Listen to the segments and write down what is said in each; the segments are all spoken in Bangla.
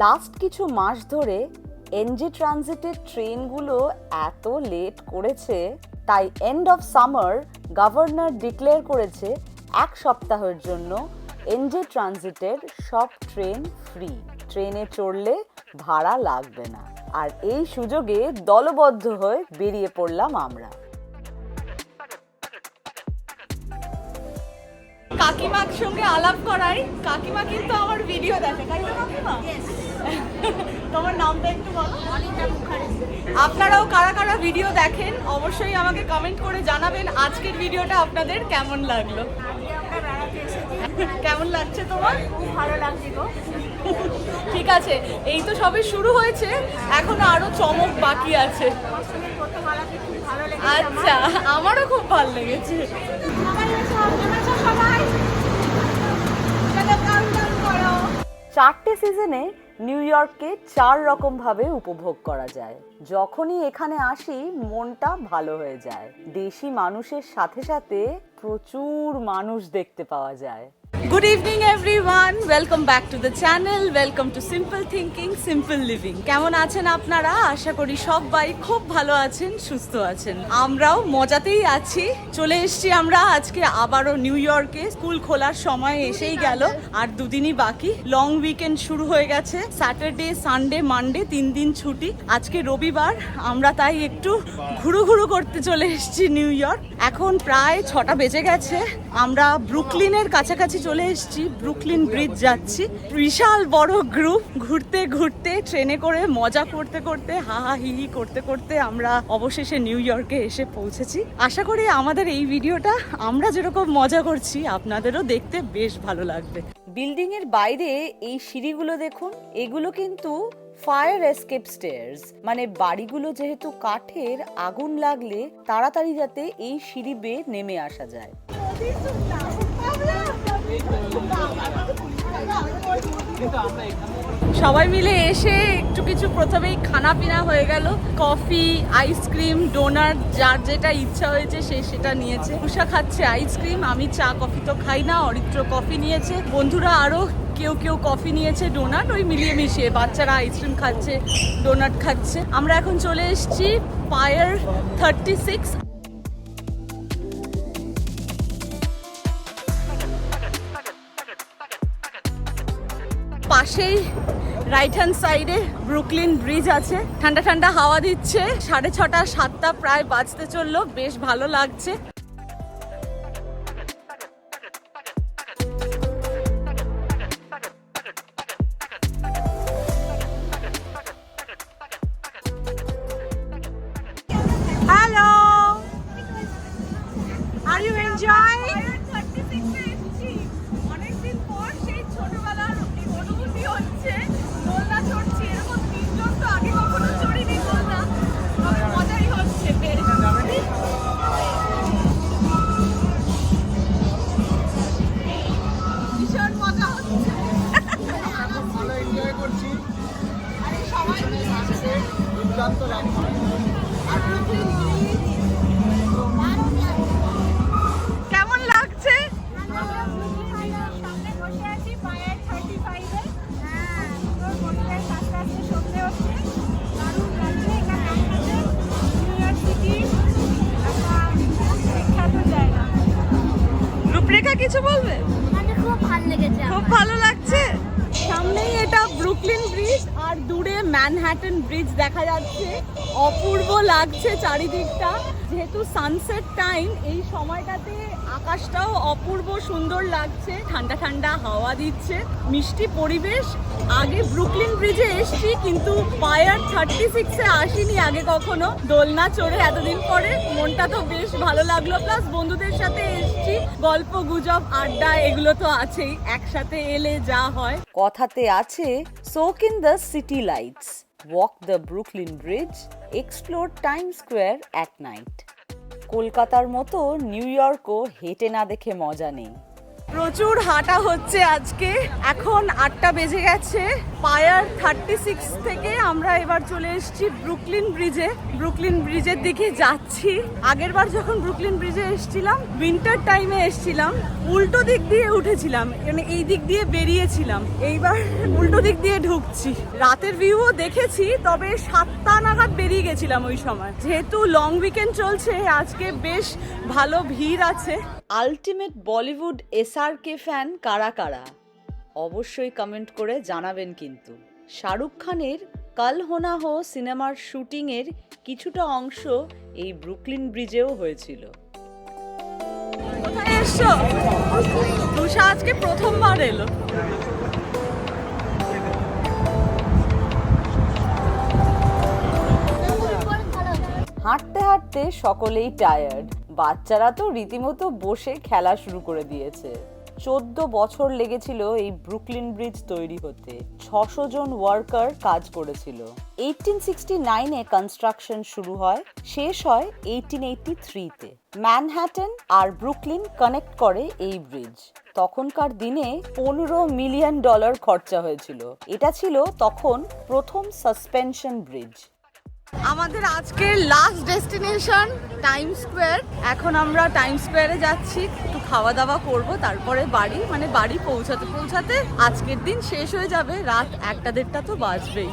লাস্ট কিছু মাস ধরে এনজি ট্রানজিটের ট্রেনগুলো এত লেট করেছে তাই end of summer governor declare করেছে এক সপ্তাহের জন্য এনজি ট্রানজিটের সব ট্রেন ফ্রি ট্রেনে চড়লে ভাড়া লাগবে না। আর এই সুযোগে দলবদ্ধ হয়ে বেরিয়ে পড়লাম আমরা। কাকিমার সঙ্গে আলাপ করাই কাকিমা কিন্তু আমার ভিডিও দেখে তাই তো কাকিমা? তোমার নামটা একটু বলো। আপনারাও কারা কারা ভিডিও দেখেন অবশ্যই আমাকে কমেন্ট করে জানাবেন আজকের ভিডিওটা আপনাদের কেমন লাগল। কেমন লাগছে তোমার? খুব ভালো লাগছে গো। ঠিক আছে এই তো সবে শুরু হয়েছে এখনও আরও চমক বাকি আছে। দর্শনের প্রথম আলাপে খুব ভালো লেগেছে আচ্ছা আমারও খুব ভালো লেগেছে। চারটে সিজনে নিউ ইয়র্ককে চার রকমভাবে উপভোগ করা যায়। যখনই এখানে আসি, মনটা ভালো হয়ে যায়। দেশি মানুষের সাথে সাথে প্রচুর মানুষ দেখতে পাওয়া যায়। Good evening everyone welcome back to the channel welcome to simple thinking simple living কেমন আছেন আপনারা? আশা করি সবাই খুব ভালো আছেন, সুস্থ আছেন। আমরাও মজাতেই আছি। চলে এসেছি আমরা আজকে আবারও নিউ ইয়র্কে স্কুল খোলার সময় এসেই গেল। আর দুদিনই বাকি। লং উইকেন্ড শুরু হয়ে গেছে। স্যাটারডে সানডে মানডে তিন দিন ছুটি। আজকে রবিবার। আমরা তাই একটু ঘুরু ঘুরু করতে চলে এসেছি নিউ ইয়র্ক এখন প্রায় ছটা বেজে গেছে। আমরা ব্রুকলিনের কাছাকাছি চলে এসেছি, ব্রুকলিন ব্রিজ যাচ্ছি। বিশাল বড় গ্রুপ, ঘুরতে ঘুরতে, ট্রেনে করে মজা করতে করতে, হা হা হি হি করতে করতে আমরা অবশেষে নিউ ইয়র্কে এসে পৌঁছেছি। আশা করি আমাদের এই ভিডিওটা আমরা যেরকম মজা করছি, আপনাদেরও দেখতে বেশ ভালো লাগবে। বিল্ডিং এর বাইরে এই সিঁড়িগুলো দেখুন, এগুলো কিন্তু ফায়ার এসকেপ স্টেয়ার্স মানে বাড়িগুলো যেহেতু কাঠের আগুন লাগলে তাড়াতাড়ি যাতে এই সিঁড়ি বেয়ে নেমে আসা যায়। সবাই মিলে এসে একটু কিছু প্রথমেই খানা পিনা হয়ে গেল। কফি আইসক্রিম ডোনাট যার যেটা ইচ্ছা হয়েছে সে সেটা নিয়েছে। উষা খাচ্ছে আইসক্রিম আমি চা কফি তো খাই না, অরিত্র কফি নিয়েছে। বন্ধুরা আরও কেউ কেউ কফি নিয়েছে ডোনাট ওই মিলিয়ে মিশিয়ে বাচ্চারা আইসক্রিম খাচ্ছে ডোনাট খাচ্ছে। আমরা এখন চলে এসেছি পায়ার থার্টি সিক্স পাশেই রাইট হ্যান্ড সাইডে ব্রুকলিন ব্রিজ আছে। ঠান্ডা ঠান্ডা হাওয়া দিচ্ছে। সাড়ে ছটা, সাতটা প্রায় বাজতে চলল। বেশ ভালো লাগছে। হ্যালো আর ইউ ম্যানহ্যাটন ব্রিজ দেখা যাচ্ছে। অপূর্ব লাগছে চারিদিকটা। যেহেতু সানসেট টাইম এই সময়টাতে আকাশটাও অপূর্ব সুন্দর লাগছে। ঠান্ডা ঠান্ডা হাওয়া দিচ্ছে। মিষ্টি পরিবেশ। আগে ব্রুকলিন ব্রিজে এসছি, কিন্তু পায়ার থার্টি সিক্সে আসিনি আগে কখনো। দোলনা চড়ে এতদিন পরে। মনটা তো বেশ ভালো লাগল। প্লাস বন্ধুদের সাথে এসছি। গল্প, গুজব, আড্ডা, এগুলো তো আছেই। একসাথে এলে যা হয়। কথাতে আছে soak in the city lights walk the Brooklyn Bridge explore Time Square at night কলকাতার মতো নিউ ইয়র্কও হেঁটে না দেখে মজা নেই। প্রচুর হাঁটা হচ্ছে আজকে। এখন আটটা বেজে গেছে। পায়ার থার্টি সিক্স থেকে আমরা এবার চলে এসেছি ব্রুকলিন ব্রিজে। ব্রুকলিন ব্রিজের দিকে যাচ্ছি। আগের বার যখন ব্রুকলিন ব্রিজে এসেছিলাম উইন্টার টাইমে এসেছিলাম, উল্টো দিক দিয়ে উঠেছিলাম মানে এই দিক দিয়ে বেরিয়েছিলাম। এইবার উল্টো দিক দিয়ে ঢুকছি। রাতের ভিউও দেখেছি, তবে সাতটা নাগাদ বেরিয়ে গেছিলাম ওই সময়। যেহেতু লং উইকেন্ড চলছে, আজকে বেশ ভালো ভিড় আছে। আলটিমেট বলিউড এসআরকে ফ্যান কারা কারা? অবশ্যই কমেন্ট করে জানাবেন কিন্তু। শাহরুখ খানের কাল হোনা হো সিনেমার শুটিংয়ের কিছুটা অংশ এই ব্রুকলিন ব্রিজেও হয়েছিল। আজকে প্রথমবার এলো। হাঁটতে হাঁটতে সকলেই টায়ার্ড বাচ্চারা তো রীতিমতো বসে খেলা শুরু করে দিয়েছে। চোদ্দ বছর লেগেছিল এই ব্রুকলিন ব্রিজ তৈরি হতে। ছশো জন ওয়ার্কার কাজ করেছিল। এইটিন সিক্সটি নাইনে কনস্ট্রাকশন শুরু হয়, শেষ হয় এইটিন এইটি থ্রিতে ম্যানহ্যাটন আর ব্রুকলিন কানেক্ট করে এই ব্রিজ। তখনকার দিনে পনেরো মিলিয়ন ডলার খরচা হয়েছিল। এটা ছিল তখন প্রথম সাসপেনশন ব্রিজ। আমাদের আজকের লাস্ট ডেস্টিনেশন টাইম স্কোয়ার এখন আমরা টাইম স্কোয়ারে যাচ্ছি, একটু খাওয়া দাওয়া করব, তারপরে বাড়ি মানে বাড়ি পৌঁছাতে পৌঁছাতে আজকের দিন শেষ হয়ে যাবে, রাত একটা দেড়টা তো বাজবেই।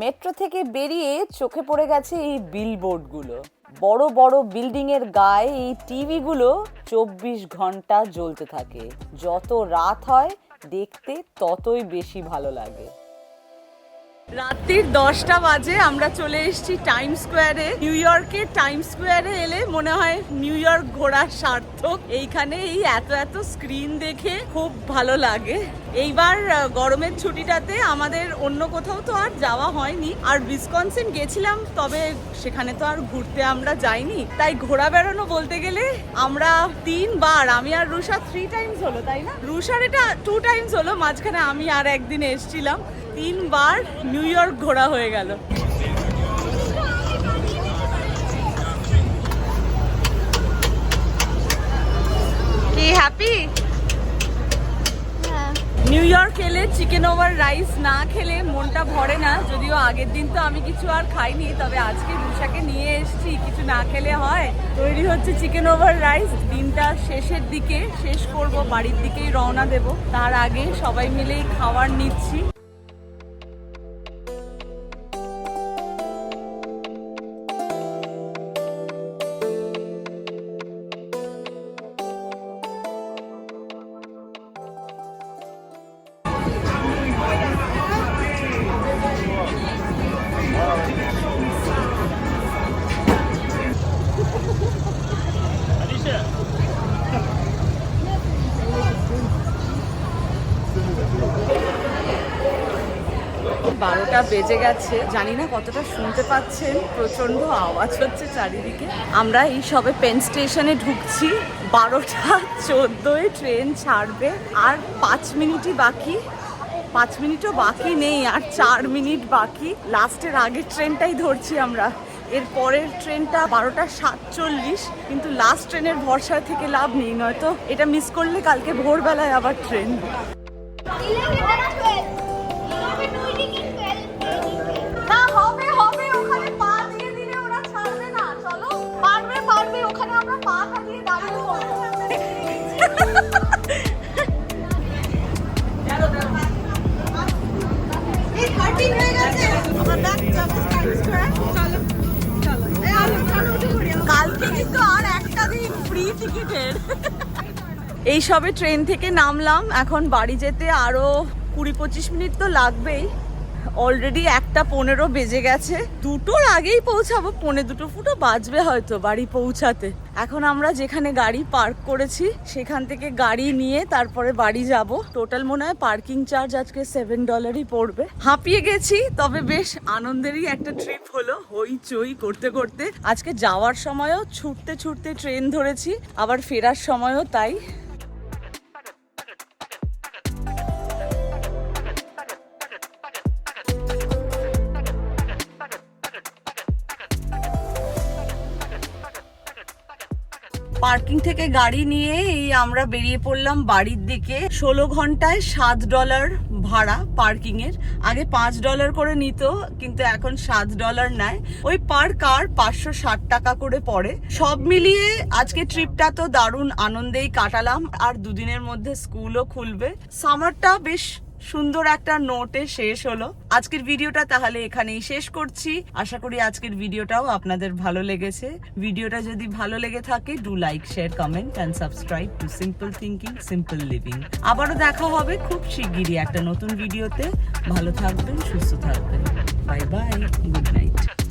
মেট্রো থেকে বেরিয়ে চোখে পড়ে গেছে এই বিলবোর্ডগুলো বড় বড় বিল্ডিং এর গায়ে এই টিভিগুলো চব্বিশ ঘণ্টা জ্বলতে থাকে। যত রাত হয়, দেখতে ততই বেশি ভালো লাগে। রাত্রির দশটা বাজে, আমরা চলে এসেছি টাইম স্কোয়ারে নিউ ইয়র্কের টাইম স্কোয়ারে এলে মনে হয় নিউ ইয়র্ক ঘোরার সার্থক। এইখানে এই এত এত স্ক্রিন দেখে খুব ভালো লাগে। এইবার গরমের ছুটিটাতে আমাদের অন্য কোথাও তো আর যাওয়া হয়নি। আর বিসকনসিন গেছিলাম, তবে সেখানে তো আর ঘুরতে আমরা যাইনি। তাই ঘোরা বেড়ানো বলতে গেলে আমরা তিনবার, আমি আর রুষা থ্রি টাইমস হলো, তাই না? রুষার এটা টু টাইমস হলো, মাঝখানে আমি আর একদিন এসেছিলাম। তিনবার নিউ ইয়র্ক ঘোরা হয়ে গেল। কি হ্যাপি নিউ ইয়র্ক এলে চিকেন ওভার রাইস না খেলে মনটা ভরে না যদিও আগের দিন তো আমি কিছু আর খাইনি তবে আজকে রুষাকে নিয়ে এসেছি কিছু না খেলে হয়। তৈরি হচ্ছে চিকেন ওভার রাইস দিনটা শেষের দিকে শেষ করব বাড়ির দিকেই রওনা দেব। তার আগে সবাই মিলেই খাবার নিচ্ছি। বারোটা বেজে গেছে। জানি না কতটা শুনতে পাচ্ছেন। প্রচণ্ড আওয়াজ হচ্ছে চারিদিকে। আমরা এই সবে পেন স্টেশনে ঢুকছি। বারোটা চোদ্দোয় ট্রেন ছাড়বে। আর পাঁচ মিনিটই বাকি। পাঁচ মিনিটও বাকি নেই, আর চার মিনিট বাকি। লাস্টের আগের ট্রেনটাই ধরছি আমরা। এর পরের ট্রেনটা বারোটা সাতচল্লিশ, কিন্তু লাস্ট ট্রেনের ভরসা থেকে লাভ নেই, নয়তো এটা মিস করলে কালকে ভোরবেলায় আবার ট্রেন। এই সবে ট্রেন থেকে নামলাম এখন বাড়ি যেতে আরও কুড়ি পঁচিশ মিনিট তো লাগবেই। অলরেডি একটা পনেরো বেজে গেছে। দুটোর আগেই পৌঁছাবো, পৌনে দুটো ফুটো বাজবে হয়তো বাড়ি পৌঁছাতে। এখন আমরা যেখানে গাড়ি পার্ক করেছি, সেখান থেকে গাড়ি নিয়ে তারপরে বাড়ি যাব। টোটাল মনে হয় পার্কিং চার্জ আজকে সেভেন ডলারই পড়বে। হাঁপিয়ে গেছি, তবে বেশ আনন্দেরই একটা ট্রিপ হলো, হইচই করতে করতে। আজকে যাওয়ার সময়ও ছুটতে ছুটতে ট্রেন ধরেছি, আবার ফেরার সময়ও তাই। পার্কিং থেকে গাড়ি নিয়ে এই আমরা বেরিয়ে পড়লাম বাড়ির দিকে। ষোলো ঘন্টায় সাত ডলার ভাড়া পার্কিং এর। আগে পাঁচ ডলার করে নিত, কিন্তু এখন সাত ডলার নেয়। ওই পার কার পাঁচশো ষাট টাকা করে পড়ে। সব মিলিয়ে আজকে ট্রিপটা তো দারুণ আনন্দেই কাটালাম। আর দুদিনের মধ্যে স্কুলও খুলবে। সামারটা বেশ সুন্দর একটা নোটে শেষ হলো। আজকের ভিডিওটা তাহলে এখানেই শেষ করছি। আশা করি আজকের ভিডিওটাও আপনাদের ভালো লেগেছে। ভিডিওটা যদি ভালো লেগে থাকে do like share comment and subscribe to simple thinking simple living আবারও দেখা হবে খুব শিগগিরই একটা নতুন ভিডিওতে ভালো থাকবেন, সুস্থ থাকবেন। Bye bye good night